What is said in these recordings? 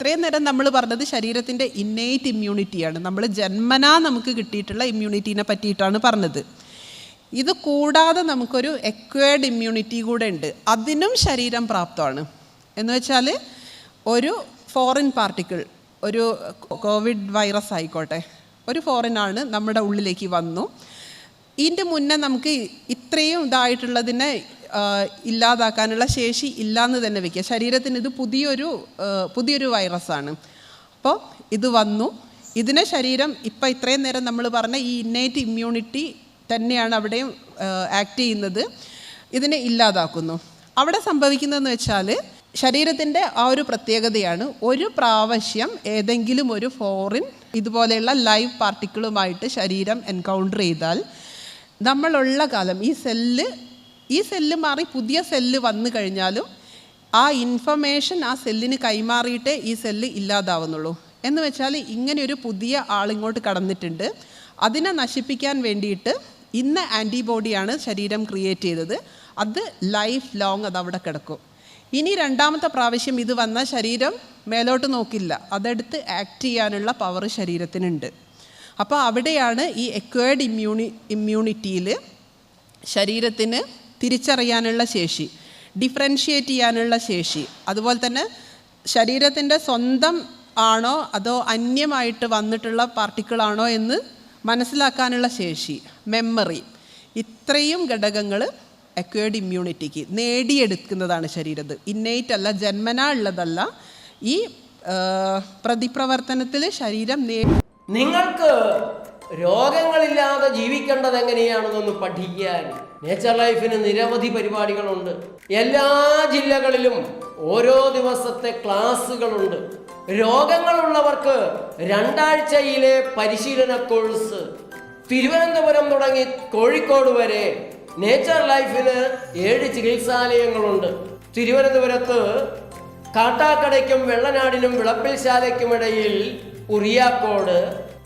ഇത്രയും നേരം നമ്മൾ പറഞ്ഞത് ശരീരത്തിന്റെ ഇന്നേറ്റ് ഇമ്മ്യൂണിറ്റിയാണ് നമ്മൾ ജന്മനാ നമുക്ക് കിട്ടിയിട്ടുള്ള ഇമ്മ്യൂണിറ്റീനെ പറ്റിയിട്ടാണ് പറഞ്ഞത്. ഇത് കൂടാതെ നമുക്കൊരു എക്വേർഡ് ഇമ്മ്യൂണിറ്റി കൂടെ ഉണ്ട്. അതിനും ശരീരം പ്രാപ്തമാണ്. എന്ന് വെച്ചാൽ ഒരു ഫോറിൻ പാർട്ടിക്കിൾ ഒരു കോവിഡ് വൈറസ് ആയിക്കോട്ടെ ഒരു ഫോറിൻ ആണ് നമ്മുടെ ഉള്ളിലേക്ക് വന്നു. ഇതിന്റെ മുന്നേ നമുക്ക് ഇത്രയും ഇതായിട്ടുള്ളതിനെ ഇല്ലാതാക്കാനുള്ള ശേഷി ഇല്ലാന്ന് തന്നെ വയ്ക്കുക ശരീരത്തിന് ഇത് പുതിയൊരു പുതിയൊരു വൈറസാണ്. അപ്പോൾ ഇത് വന്നു. ഇതിനെ ശരീരം ഇപ്പം ഇത്രയും നേരം നമ്മൾ പറഞ്ഞ ഈ ഇന്നേറ്റ് ഇമ്മ്യൂണിറ്റി തന്നെയാണ് അവിടെയും ആക്ട് ചെയ്യുന്നത്. ഇതിനെ ഇല്ലാതാക്കുന്നു. അവിടെ സംഭവിക്കുന്നതെന്ന് വെച്ചാൽ ശരീരത്തിന്റെ ആ ഒരു പ്രത്യേകതയാണ്. ഒരു പ്രാവശ്യം ഏതെങ്കിലും ഒരു ഫോറിൻ ഇതുപോലെയുള്ള ലൈവ് പാർട്ടിക്കിളുമായിട്ട് ശരീരം എൻകൗണ്ടർ ചെയ്താൽ നമ്മളുള്ള കാലം ഈ സെല്ല് ഈ സെല്ല് മാറി പുതിയ സെല്ല് വന്നു കഴിഞ്ഞാലും ആ ഇൻഫർമേഷൻ ആ സെല്ലിന് കൈമാറിയിട്ടേ ഈ സെല്ല് ഇല്ലാതാവുന്നുള്ളൂ. എന്ന് വെച്ചാൽ ഇങ്ങനെ ഒരു പുതിയ ആളിങ്ങോട്ട് കടന്നിട്ടുണ്ട്. അതിനെ നശിപ്പിക്കാൻ വേണ്ടിയിട്ട് ഇന്ന ആന്റിബോഡിയാണ് ശരീരം ക്രിയേറ്റ് ചെയ്തത്. അത് ലൈഫ് ലോങ് അത് അവിടെ കിടക്കും. ഇനി രണ്ടാമത്തെ പ്രാവശ്യം ഇത് വന്ന ശരീരം മേലോട്ട് നോക്കില്ല. അതെടുത്ത് ആക്ട് ചെയ്യാനുള്ള പവർ ശരീരത്തിനുണ്ട്. അപ്പോൾ അവിടെയാണ് ഈ എക്വേർഡ് ഇമ്മ്യൂണി ഇമ്മ്യൂണിറ്റിയിൽ ശരീരത്തിന് തിരിച്ചറിയാനുള്ള ശേഷി ഡിഫറൻഷിയേറ്റ് ചെയ്യാനുള്ള ശേഷി. അതുപോലെ തന്നെ ശരീരത്തിന്റെ സ്വന്തം ആണോ അതോ അന്യമായിട്ട് വന്നിട്ടുള്ള പാർട്ടിക്കിളാണോ എന്ന് മനസ്സിലാക്കാനുള്ള ശേഷി മെമ്മറി ഇത്രയും ഘടകങ്ങൾ അക്വേർഡ് ഇമ്മ്യൂണിറ്റിക്ക് നേടിയെടുക്കുന്നതാണ് ശരീരത്ത് ഇന്നേറ്റ് അല്ല ജന്മനാ ഉള്ളതല്ല. ഈ പ്രതിപ്രവർത്തനത്തിൽ ശരീരം നേ നിങ്ങൾക്ക് രോഗങ്ങളില്ലാതെ ജീവിക്കേണ്ടത് എങ്ങനെയാണെന്നൊന്ന് പഠിക്കാൻ. നേച്ചർ ലൈഫിന് നിരവധി പരിപാടികളുണ്ട്. എല്ലാ ജില്ലകളിലും ഓരോ ദിവസത്തെ ക്ലാസ്സുകളുണ്ട്. രോഗങ്ങളുള്ളവർക്ക് രണ്ടാഴ്ചയിലെ പരിശീലന കോഴ്സ്. തിരുവനന്തപുരം തുടങ്ങി കോഴിക്കോട് വരെ നേച്ചർ ലൈഫിന് ഏഴ് ചികിത്സാലയങ്ങളുണ്ട്. തിരുവനന്തപുരത്ത് കാട്ടാക്കടയ്ക്കും വെള്ളനാടിനും വിളപ്പിൽശാലയ്ക്കുമിടയിൽ ഉറിയാക്കോട്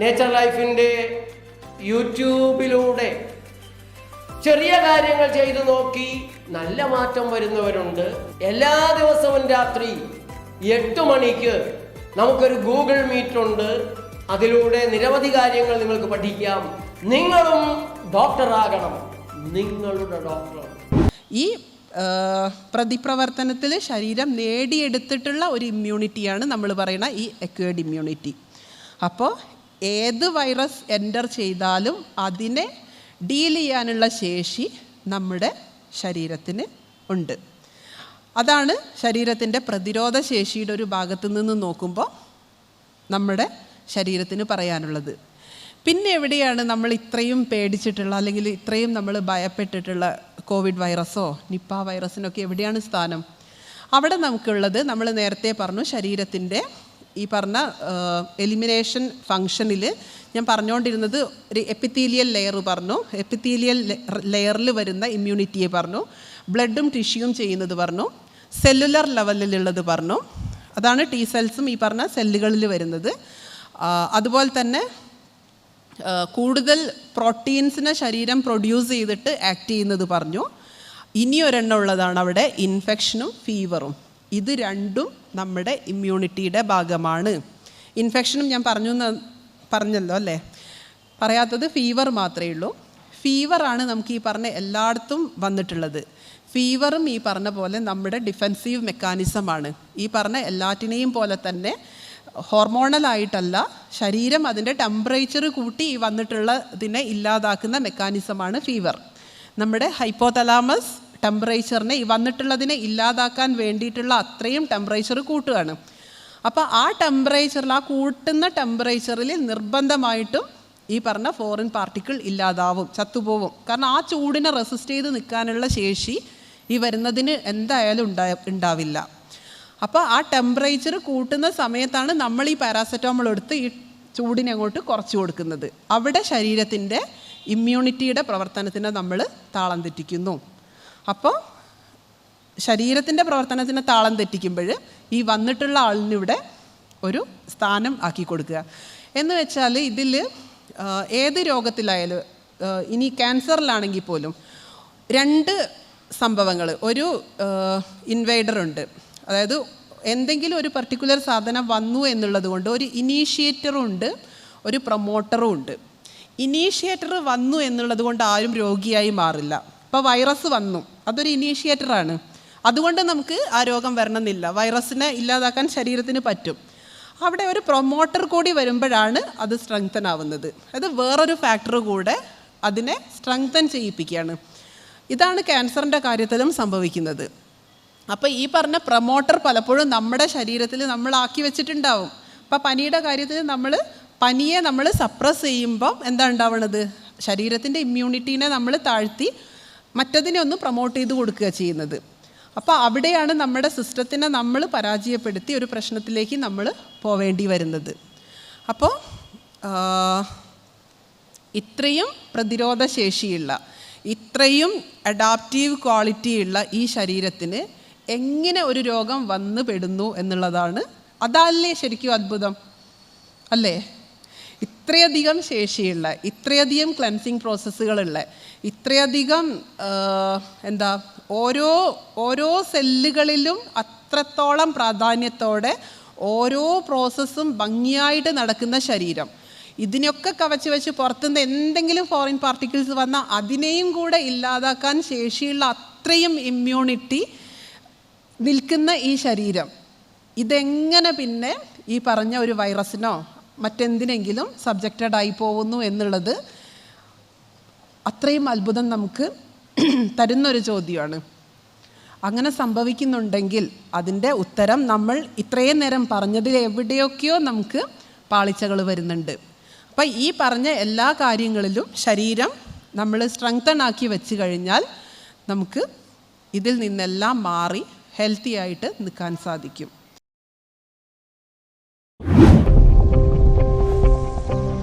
നേച്ചർ ലൈഫിന്റെ യൂട്യൂബിലൂടെ ചെറിയ കാര്യങ്ങൾ ചെയ്തു നോക്കി നല്ല മാറ്റം വരുന്നവരുണ്ട്. എല്ലാ ദിവസവും രാത്രി എട്ട് മണിക്ക് നമുക്കൊരു ഗൂഗിൾ മീറ്റ് ഉണ്ട്. അതിലൂടെ നിരവധി കാര്യങ്ങൾ നിങ്ങൾക്ക് പഠിക്കാം. നിങ്ങളും ഡോക്ടറാകണം നിങ്ങളുടെ ഡോക്ടർ ഈ പ്രതിപ്രവർത്തനത്തിൽ ശരീരം നേടിയെടുത്തിട്ടുള്ള ഒരു ഇമ്മ്യൂണിറ്റിയാണ് നമ്മൾ പറയുന്ന ഈ എക്വേഡ് ഇമ്മ്യൂണിറ്റി അപ്പോൾ ഏത് വൈറസ് എന്റർ ചെയ്താലും അതിനെ ഡീൽ ചെയ്യാനുള്ള ശേഷി നമ്മുടെ ശരീരത്തിന് ഉണ്ട്. അതാണ് ശരീരത്തിന്റെ പ്രതിരോധ ശേഷിയുടെ ഒരു ഭാഗത്ത് നിന്ന് നോക്കുമ്പോൾ നമ്മുടെ ശരീരത്തിന് പറയാനുള്ളത്. പിന്നെ എവിടെയാണ് നമ്മൾ ഇത്രയും പേടിച്ചിട്ടുള്ള അല്ലെങ്കിൽ ഇത്രയും നമ്മൾ ഭയപ്പെട്ടിട്ടുള്ള കോവിഡ് വൈറസോ നിപ്പ വൈറസിനൊക്കെ എവിടെയാണ് സ്ഥാനം? അവിടെ നമുക്കുള്ളത് നമ്മൾ നേരത്തെ പറഞ്ഞു ശരീരത്തിന്റെ ഈ പറഞ്ഞ എലിമിനേഷൻ ഫങ്ഷനിൽ ഞാൻ പറഞ്ഞുകൊണ്ടിരുന്നത് ഒരു എപ്പിത്തീലിയൽ ലെയർ പറഞ്ഞു. എപ്പിത്തീലിയൽ ലെയറിൽ വരുന്ന ഇമ്മ്യൂണിറ്റിയെ പറഞ്ഞു. ബ്ലഡും ടിഷ്യൂവും ചെയ്യുന്നത് പറഞ്ഞു. സെല്ലുലർ ലെവലിലുള്ളത് പറഞ്ഞു. അതാണ് ടി സെൽസും ഈ പറഞ്ഞ സെല്ലുകളിൽ വരുന്നത്. അതുപോലെ തന്നെ കൂടുതൽ പ്രോട്ടീൻസിനെ ശരീരം പ്രൊഡ്യൂസ് ചെയ്തിട്ട് ആക്ട് ചെയ്യുന്നത് പറഞ്ഞു. ഇനി ഒരെണ്ണം ഉള്ളതാണ് അവിടെ ഇൻഫെക്ഷനും ഫീവറും ഇത് രണ്ടും നമ്മുടെ ഇമ്മ്യൂണിറ്റിയുടെ ഭാഗമാണ്. ഇൻഫെക്ഷനും ഞാൻ പറഞ്ഞു പറഞ്ഞല്ലോ അല്ലേ? പറയാത്തത് ഫീവർ മാത്രമേ ഉള്ളൂ. ഫീവറാണ് നമുക്ക് ഈ പറഞ്ഞ എല്ലായിടത്തും വന്നിട്ടുള്ളത്. ഫീവറും ഈ പറഞ്ഞ പോലെ നമ്മുടെ ഡിഫെൻസീവ് മെക്കാനിസമാണ് ഈ പറഞ്ഞ എല്ലാറ്റിനെയും പോലെ തന്നെ ഹോർമോണലായിട്ടല്ല ശരീരം അതിന്റെ ടെമ്പറേച്ചർ കൂട്ടി ഈ വന്നിട്ടുള്ളതിനെ ഇല്ലാതാക്കുന്ന മെക്കാനിസമാണ് ഫീവർ നമ്മുടെ ഹൈപ്പോതലാമസ് ടെമ്പറേച്ചറിനെ ഈ വന്നിട്ടുള്ളതിനെ ഇല്ലാതാക്കാൻ വേണ്ടിയിട്ടുള്ള അത്രയും ടെമ്പറേച്ചർ കൂട്ടുകയാണ്. അപ്പോൾ ആ ടെമ്പറേച്ചറിൽ ആ കൂട്ടുന്ന ടെമ്പറേച്ചറിൽ നിർബന്ധമായിട്ടും ഈ പറഞ്ഞ ഫോറിൻ പാർട്ടിക്കിൾ ഇല്ലാതാവും ചത്തുപോവും. കാരണം ആ ചൂടിനെ റെസിസ്റ്റ് ചെയ്ത് നിൽക്കാനുള്ള ശേഷി ഈ വരുന്നതിന് എന്തായാലും ഉണ്ടാ ഉണ്ടാവില്ല. അപ്പോൾ ആ ടെമ്പറേച്ചർ കൂട്ടുന്ന സമയത്താണ് നമ്മൾ ഈ പാരാസെറ്റമോൾ എടുത്ത് ഈ ചൂടിനെ അങ്ങോട്ട് കുറച്ച് കൊടുക്കുന്നത്. അവിടെ ശരീരത്തിന്റെ ഇമ്മ്യൂണിറ്റിയുടെ പ്രവർത്തനത്തിനെ നമ്മൾ താളം തെറ്റിക്കുന്നു. അപ്പോൾ ശരീരത്തിന്റെ പ്രവർത്തനത്തിന് താളം തെറ്റിക്കുമ്പോൾ ഈ വന്നിട്ടുള്ള ആളിനിവിടെ ഒരു സ്ഥാനം ആക്കി കൊടുക്കുക. എന്ന് വെച്ചാൽ ഇതിൽ ഏത് രോഗത്തിലായാലും ഇനി ക്യാൻസറിലാണെങ്കിൽ പോലും രണ്ട് സംഭവങ്ങൾ ഒരു ഇൻവൈഡർ ഉണ്ട്. അതായത് എന്തെങ്കിലും ഒരു പർട്ടിക്കുലർ സാധനം വന്നു എന്നുള്ളത് കൊണ്ട് ഒരു ഇനീഷ്യേറ്ററും ഉണ്ട് ഒരു പ്രൊമോട്ടറും ഉണ്ട്. ഇനീഷ്യേറ്റർ വന്നു എന്നുള്ളത് കൊണ്ട് ആരും രോഗിയായി മാറില്ല. ഇപ്പോൾ വൈറസ് വന്നു. അതൊരു ഇനീഷ്യേറ്ററാണ് അതുകൊണ്ട് നമുക്ക് ആ രോഗം വരണമെന്നില്ല. വൈറസിനെ ഇല്ലാതാക്കാൻ ശരീരത്തിന് പറ്റും. അവിടെ ഒരു പ്രൊമോട്ടർ കൂടി വരുമ്പോഴാണ് അത് സ്ട്രെങ്തൻ ആവുന്നത്. അത് വേറൊരു ഫാക്ടർ കൂടെ അതിനെ സ്ട്രെങ്തൻ ചെയ്യിപ്പിക്കുകയാണ്. ഇതാണ് ക്യാൻസറിന്റെ കാര്യത്തിലും സംഭവിക്കുന്നത്. അപ്പോൾ ഈ പറഞ്ഞ പ്രൊമോട്ടർ പലപ്പോഴും നമ്മുടെ ശരീരത്തിൽ നമ്മൾ ആക്കി വെച്ചിട്ടുണ്ടാവും. അപ്പോൾ പനിയുടെ കാര്യത്തിൽ നമ്മൾ പനിയെ നമ്മൾ സപ്രസ് ചെയ്യുമ്പം എന്താ ഉണ്ടാവണത്? ശരീരത്തിന്റെ ഇമ്മ്യൂണിറ്റീനെ നമ്മൾ താഴ്ത്തി മറ്റതിനെ ഒന്ന് പ്രൊമോട്ട് ചെയ്ത് കൊടുക്കുക ചെയ്യുന്നത്. അപ്പോൾ അവിടെയാണ് നമ്മുടെ സിസ്റ്റത്തിനെ നമ്മൾ പരാജയപ്പെടുത്തി ഒരു പ്രശ്നത്തിലേക്ക് നമ്മൾ പോവേണ്ടി വരുന്നത്. അപ്പോൾ ഇത്രയും പ്രതിരോധശേഷിയുള്ള ഇത്രയും അഡാപ്റ്റീവ് ക്വാളിറ്റിയുള്ള ഈ ശരീരത്തിന് എങ്ങനെ ഒരു രോഗം വന്നു പെടുന്നു എന്നുള്ളതാണ്. അതല്ലേ ശരിക്കും അത്ഭുതം? അല്ലേ? ഇത്രയധികം ശേഷിയുള്ള ഇത്രയധികം ക്ലൻസിങ് പ്രോസസ്സുകളുള്ള ഇത്രയധികം എന്താ ഓരോ ഓരോ സെല്ലുകളിലും അത്രത്തോളം പ്രാധാന്യത്തോടെ ഓരോ പ്രോസസ്സും ഭംഗിയായിട്ട് നടക്കുന്ന ശരീരം. ഇതിനൊക്കെ കവച്ച് വെച്ച് പുറത്തുനിന്ന് എന്തെങ്കിലും ഫോറിൻ പാർട്ടിക്കിൾസ് വന്നാൽ അതിനെയും കൂടെ ഇല്ലാതാക്കാൻ ശേഷിയുള്ള അത്രയും ഇമ്മ്യൂണിറ്റി നിൽക്കുന്ന ഈ ശരീരം. ഇതെങ്ങനെ പിന്നെ ഈ പറഞ്ഞ ഒരു വൈറസിനോ മറ്റെന്തിനെങ്കിലും സബ്ജക്റ്റഡ് ആയി പോകുന്നു എന്നുള്ളത് അത്രയും അത്ഭുതം നമുക്ക് തരുന്നൊരു ചോദ്യമാണ്. അങ്ങനെ സംഭവിക്കുന്നുണ്ടെങ്കിൽ അതിന്റെ ഉത്തരം നമ്മൾ ഇത്രയും നേരം പറഞ്ഞതിൽ എവിടെയൊക്കെയോ നമുക്ക് പാളിച്ചകൾ വരുന്നുണ്ട്. അപ്പം ഈ പറഞ്ഞ എല്ലാ കാര്യങ്ങളിലും ശരീരം നമ്മൾ സ്ട്രെങ്തൺ ആക്കി വെച്ച് കഴിഞ്ഞാൽ നമുക്ക് ഇതിൽ നിന്നെല്ലാം മാറി ഹെൽത്തി ആയിട്ട് നിൽക്കാൻ സാധിക്കും.